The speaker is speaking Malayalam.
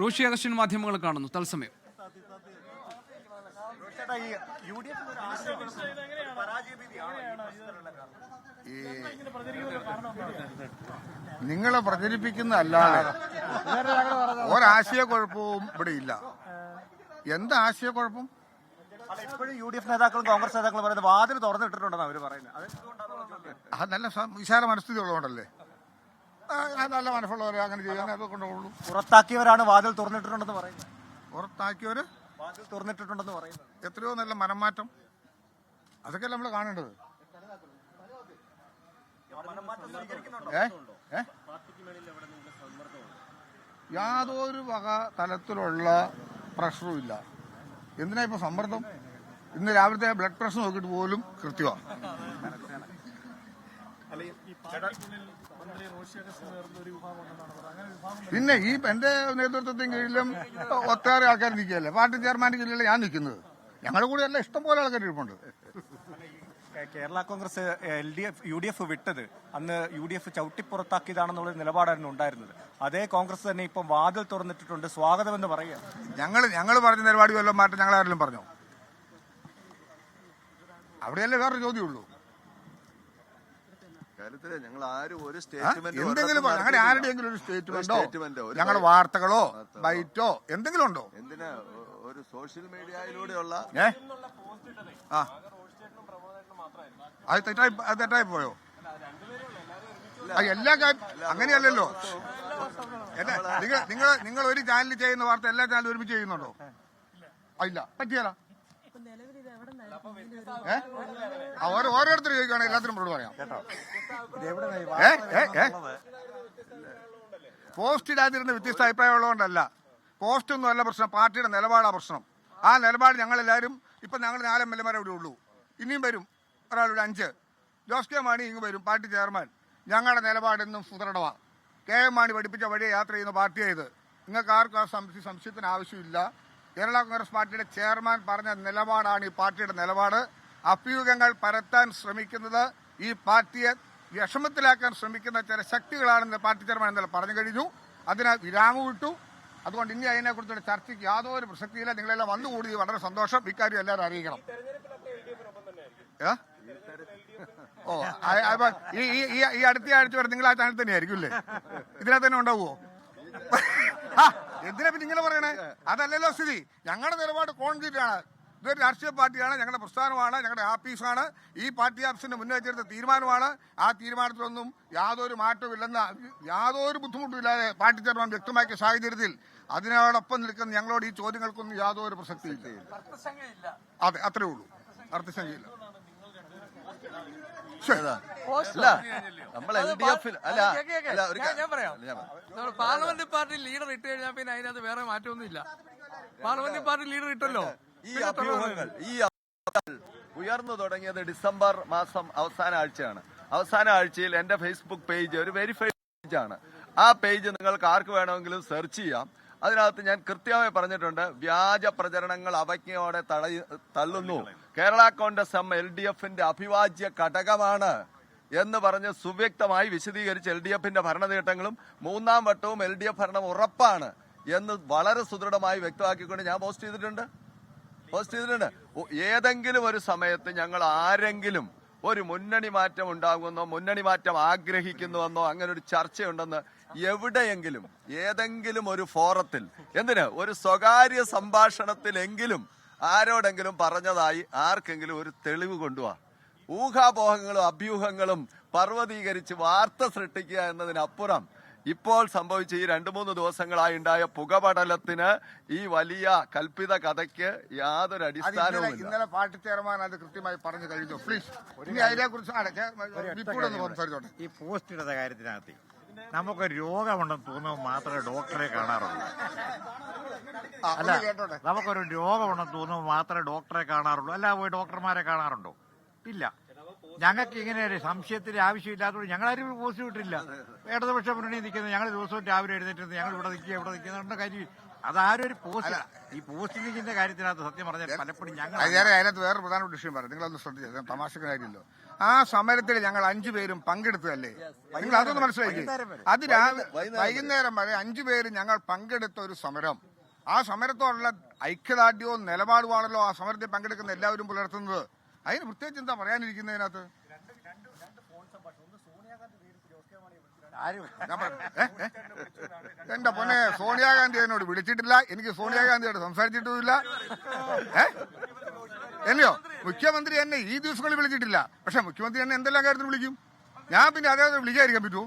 റോഷി അഗസ്റ്റിൻ മാധ്യമങ്ങൾ കാണുന്നു. തത്സമയം. നിങ്ങളെ പ്രചരിപ്പിക്കുന്ന അല്ലാതെ ഒരാശയക്കുഴപ്പവും ഇവിടെ ഇല്ല. എന്താ ആശയക്കുഴപ്പം? ഇപ്പോഴും യു ഡി എഫ് നേതാക്കളും കോൺഗ്രസ് നേതാക്കളും പറയുന്നത് വാതിൽ തുറന്നിട്ടിട്ടുണ്ടെന്നാണ് അവർ പറയുന്നത്. അത് നല്ല വിശാല മനസ്ഥിതി ഉള്ളതുകൊണ്ടല്ലേ? നല്ല മനസ്സുള്ളവരെ അങ്ങനെ ചെയ്യാൻ അത് കൊണ്ടുപോകുള്ളൂ. പുറത്താക്കിയവരാണ് വാതിൽ തുറന്നിട്ടിട്ടുണ്ടെന്ന് പറയുന്നത്. പുറത്താക്കിയവര്? വാതിൽ തുറന്നിട്ടിട്ടുണ്ടെന്ന് പറയുന്നത്. എത്രയോ നല്ല മനംമാറ്റം. അതൊക്കെ നമ്മൾ കാണേണ്ടത്. യാതൊരു വക തലത്തിലുള്ള പ്രഷറും ഇല്ല. എന്തിനാ ഇപ്പൊ സമ്മർദ്ദം? ഇന്ന് രാവിലത്തെ ബ്ലഡ് പ്രഷർ നോക്കിയിട്ട് പോലും കൃത്യമാണ്. പിന്നെ ഈ എന്റെ നേതൃത്വത്തിന് കീഴിലും ഒത്തേറെ ആൾക്കാർ നിൽക്കുകയല്ലേ? പാർട്ടി ചെയർമാന്റെ കീഴിലല്ലേ ഞാൻ നിൽക്കുന്നത്. ഞങ്ങളുടെ കൂടെ എല്ലാം ഇഷ്ടം പോലെ ആൾക്കാർ ഇരിപ്പുണ്ട്. Kerala Congress L D F U D F വിട്ടത് അന്ന് യു ഡി എഫ് ചവിട്ടിപ്പുറത്താക്കിയതാണെന്നുള്ള നിലപാടായിരുന്നു ഉണ്ടായിരുന്നത്. അതേ കോൺഗ്രസ് തന്നെ ഇപ്പം വാതിൽ തുറന്നിട്ടിട്ടുണ്ട്. സ്വാഗതമെന്ന് പറയുക. ഞങ്ങൾ ഞങ്ങൾ പറഞ്ഞ നിലപാട് വല്ലതും മാറ്റം ഞങ്ങൾ ആരെങ്കിലും പറഞ്ഞോ? അവിടെയല്ലേ വേറെ ചോദ്യമുള്ളൂ. കാര്യത്തിൽ ഞങ്ങൾ ആരും ഒരു സ്റ്റേറ്റ്മെന്റ് എന്തെങ്കിലും അങ്ങനെ ആരുടെയെങ്കിലും ഒരു സ്റ്റേറ്റ്മെന്റോ? ഞങ്ങളുടെ വാർത്തകളോ. ബൈറ്റോ എന്തെങ്കിലും ഉണ്ടോ? എന്തിനാ? ഒരു സോഷ്യൽ മീഡിയയിലൂടെയുള്ള ആ. അത് തെറ്റായി അത് തെറ്റായി പോയോ? എല്ലാ അങ്ങനെയല്ലല്ലോ. നിങ്ങൾ നിങ്ങൾ നിങ്ങൾ ഒരു ചാനൽ ചെയ്യുന്ന വാർത്ത എല്ലാ ചാനലും ഒരുമിച്ച് ചെയ്യുന്നുണ്ടോ? ഇല്ല. പറ്റിയാലോ? ഓരോരുത്തർ ചോദിക്കുകയാണെങ്കിൽ എല്ലാത്തിനും മറുപടി പറയാം. കേട്ടോ? പോസ്റ്റ് ഇടാതിരുന്ന വ്യത്യസ്ത അഭിപ്രായമുള്ളതുകൊണ്ടല്ല. പോസ്റ്റ് ഒന്നും അല്ല പ്രശ്നം പാർട്ടിയുടെ നിലപാടാ പ്രശ്നം. ആ നിലപാട് ഞങ്ങളെല്ലാവരും ഇപ്പം ഞങ്ങൾ നാല് എം എൽ എമാരെ ഇവിടെ ഉള്ളൂ. ഇനിയും വരും. ഒരാളിവിടെ അഞ്ച്. ജോസ് കെ മാണി ഇങ്ങ് വരും പാർട്ടി ചെയർമാൻ. ഞങ്ങളുടെ നിലപാടെന്നും സുദൃഢമാണ് കെ എം മാണി പഠിപ്പിച്ച വഴിയെ യാത്ര ചെയ്യുന്ന പാർട്ടിയായത് നിങ്ങൾക്ക് ആർക്കും ആ സംശയ സംശയത്തിന് ആവശ്യമില്ല. കേരള കോൺഗ്രസ് പാർട്ടിയുടെ ചെയർമാൻ പറഞ്ഞ നിലപാടാണ് ഈ പാർട്ടിയുടെ നിലപാട്. അഭ്യൂഹങ്ങൾ പരത്താൻ ശ്രമിക്കുന്നത് ഈ പാർട്ടിയെ വിഷമത്തിലാക്കാൻ ശ്രമിക്കുന്ന ചില ശക്തികളാണെന്ന് പാർട്ടി ചെയർമാൻ ഇന്നലെ പറഞ്ഞു കഴിഞ്ഞു. അതിനെ വിരാമം വിട്ടു അതുകൊണ്ട് ഇനി അതിനെക്കുറിച്ചുള്ള ചർച്ചയ്ക്ക് യാതൊരു പ്രസക്തിയില്ല. നിങ്ങളെല്ലാം വന്നുകൂടി വളരെ സന്തോഷം. ഇക്കാര്യം എല്ലാവരും അറിയിക്കണം? ഓ ഈ അടുത്ത ആഴ്ച വരെ നിങ്ങൾ ആ ചാനൽ തന്നെയായിരിക്കും അല്ലേ? ഇതിനകത്ത് തന്നെ ഉണ്ടാവുമോ എന്തിനാ പിന്നെ ഇങ്ങനെ പറയണേ? അതല്ലല്ലോ സ്ഥിതി. ഞങ്ങളുടെ നിലപാട് കോൺക്രീറ്റ് ആണ്. ഇതൊരു രാഷ്ട്രീയ പാർട്ടിയാണ് ഞങ്ങളുടെ പ്രസ്ഥാനമാണ് ഞങ്ങളുടെ ആഫീസാണ് ഈ പാർട്ടി ആഫീസിന്റെ മുന്നേറ്റെടുത്ത തീരുമാനമാണ്. ആ തീരുമാനത്തിലൊന്നും യാതൊരു മാറ്റമില്ലെന്ന് യാതൊരു ബുദ്ധിമുട്ടുമില്ലാതെ പാർട്ടി ചെയർമാൻ വ്യക്തമാക്കിയ സാഹചര്യത്തിൽ അതിനോടൊപ്പം നിൽക്കുന്ന ഞങ്ങളോട് ഈ ചോദ്യങ്ങൾക്കൊന്നും യാതൊരു പ്രസക്തിയില്ല. അതെ അത്രേ ഉള്ളൂ. അർത്ഥശങ്കയില്ല അല്ല നമ്മൾ എൽ ഡി എഫിൽ അല്ല അല്ല ഒരു ഞാൻ- പറയാം. പാർലമെന്റ് പാർട്ടി ലീഡർ ഇട്ട് കഴിഞ്ഞാൽ പിന്നെ അതിനകത്ത് വേറെ മാറ്റമൊന്നുമില്ല. പാർലമെന്റ് പാർട്ടി ലീഡർ ഇട്ടല്ലോ. ഈ അഭ്യൂഹങ്ങൾ ഈ ഉയർന്നു തുടങ്ങിയത് ഡിസംബർ മാസം അവസാന ആഴ്ചയാണ്. അവസാന ആഴ്ചയിൽ എന്റെ ഫേസ്ബുക്ക് പേജ് ഒരു വെരിഫൈഡ് പേജാണ് ആ പേജ് നിങ്ങൾക്ക് ആർക്ക് വേണമെങ്കിലും സെർച്ച് ചെയ്യാം. അതിനകത്ത് ഞാൻ കൃത്യമായി പറഞ്ഞിട്ടുണ്ട് വ്യാജ പ്രചരണങ്ങൾ അവജ്ഞയോടെ തടയ തള്ളുന്നു. Kerala Congress M L D എഫിന്റെ അഭിവാജ്യ ഘടകമാണ് എന്ന് പറഞ്ഞ് സുവ്യക്തമായി വിശദീകരിച്ച് എൽ ഡി എഫിന്റെ ഭരണനേട്ടങ്ങളും മൂന്നാം വട്ടവും എൽ ഡി എഫ് ഭരണം ഉറപ്പാണ് എന്ന് വളരെ സുദൃഢമായി വ്യക്തമാക്കിക്കൊണ്ട് ഞാൻ പോസ്റ്റ് ചെയ്തിട്ടുണ്ട്. പോസ്റ്റ് ചെയ്തിട്ടുണ്ട്. ഏതെങ്കിലും ഒരു സമയത്ത് ഞങ്ങൾ ആരെങ്കിലും ഒരു മുന്നണി മാറ്റം ഉണ്ടാകുമെന്നോ മുന്നണി മാറ്റം ആഗ്രഹിക്കുന്നുവെന്നോ അങ്ങനെ ഒരു ചർച്ചയുണ്ടെന്ന് എവിടെയെങ്കിലും ഏതെങ്കിലും ഒരു ഫോറത്തിൽ എന്തിന്? ഒരു സ്വകാര്യ സംഭാഷണത്തിലെങ്കിലും ആരോടെങ്കിലും പറഞ്ഞതായി ആർക്കെങ്കിലും ഒരു തെളിവ് കൊണ്ടുപോവാ ഊഹാപോഹങ്ങളും അഭ്യൂഹങ്ങളും പർവതീകരിച്ച് വാർത്ത സൃഷ്ടിക്കുക എന്നതിനപ്പുറം ഇപ്പോൾ സംഭവിച്ച ഈ രണ്ടു മൂന്ന് ദിവസങ്ങളായി ഉണ്ടായ പുകപടലത്തിന് ഈ വലിയ കൽപ്പിത കഥയ്ക്ക് യാതൊരു അടിസ്ഥാനവും ഇന്നലെ അടിസ്ഥാനവുമില്ല. ഇന്നലെ പാർട്ടി ചെയർമാൻ അത് കൃത്യമായി പറഞ്ഞു കഴിഞ്ഞു. പ്ലീസ് ഇനി അതിനെ കുറിച്ച് വിപ്പൂടൊന്ന് സംസാരിച്ചോട്ടെ. ഈ പോസ്റ്റ് ഇടുന്ന കാര്യത്തിനകത്ത് നമുക്ക് രോഗമുണ്ടെന്ന് തോന്നുമ്പോൾ മാത്രമേ ഡോക്ടറെ കാണാറുള്ളൂ. അല്ല നമുക്കൊരു രോഗമുണ്ടെന്ന് തോന്നുമ്പോൾ മാത്രമേ ഡോക്ടറെ കാണാറുള്ളൂ. അല്ല പോയി ഡോക്ടർമാരെ കാണാറുണ്ടോ? ഇല്ല. ഞങ്ങൾക്ക് ഇങ്ങനെ ഒരു സംശയത്തിന്റെ ആവശ്യമില്ലാത്തതുകൊണ്ട് ഞങ്ങളാരും പോസ്റ്റ് വിട്ടില്ല ഇടതുപക്ഷ മുന്നണി നിൽക്കുന്നത് ഞങ്ങൾ ദിവസവും രാവിലെ എഴുന്നേറ്റ് ഞങ്ങൾ ഇവിടെ നിൽക്കുക ഇവിടെ നിൽക്കുന്ന കാര്യം അതാരും ഒരു പോസ്റ്റ് ഈ പോസ്റ്റ് നിൽക്കുന്ന കാര്യത്തിനകത്ത് സത്യം പറഞ്ഞാൽ പലപ്പോഴും ഞങ്ങൾ അതിനകത്ത് വേറെ പ്രധാനപ്പെട്ട വിഷയം പറയാം. നിങ്ങളൊന്ന് ശ്രദ്ധിച്ചത് തമാശക്ക് കാര്യമല്ലോ ആ സമരത്തിൽ ഞങ്ങൾ അഞ്ചു പേരും പങ്കെടുത്തതല്ലേ? നിങ്ങൾ അതൊന്ന് മനസ്സിലാക്കി. അത് വൈകുന്നേരം വരെ അഞ്ചു പേര് ഞങ്ങൾ പങ്കെടുത്ത ഒരു സമരം. ആ സമരത്തോടുള്ള ഐക്യദാർഢ്യവും നിലപാടുമാണല്ലോ ആ സമരത്തിൽ പങ്കെടുക്കുന്ന എല്ലാവരും പുലർത്തുന്നത്. അതിന് പ്രത്യേകിച്ച് എന്താ പറയാനിരിക്കുന്നതിനകത്ത്? എന്റെ പൊന്നെ സോണിയാഗാന്ധി എന്നോട് വിളിച്ചിട്ടില്ല. എനിക്ക് സോണിയാഗാന്ധിയോട് സംസാരിച്ചിട്ടുമില്ല. അല്ലയോ എന്നെയോ? മുഖ്യമന്ത്രി എന്നെ ഈ ദിവസങ്ങളിൽ വിളിച്ചിട്ടില്ല. പക്ഷെ മുഖ്യമന്ത്രി എന്നെ എന്തെല്ലാം കാര്യത്തിൽ വിളിക്കും? ഞാൻ പിന്നെ അതേപോലെ വിളിക്കാതിരിക്കാൻ പറ്റുമോ?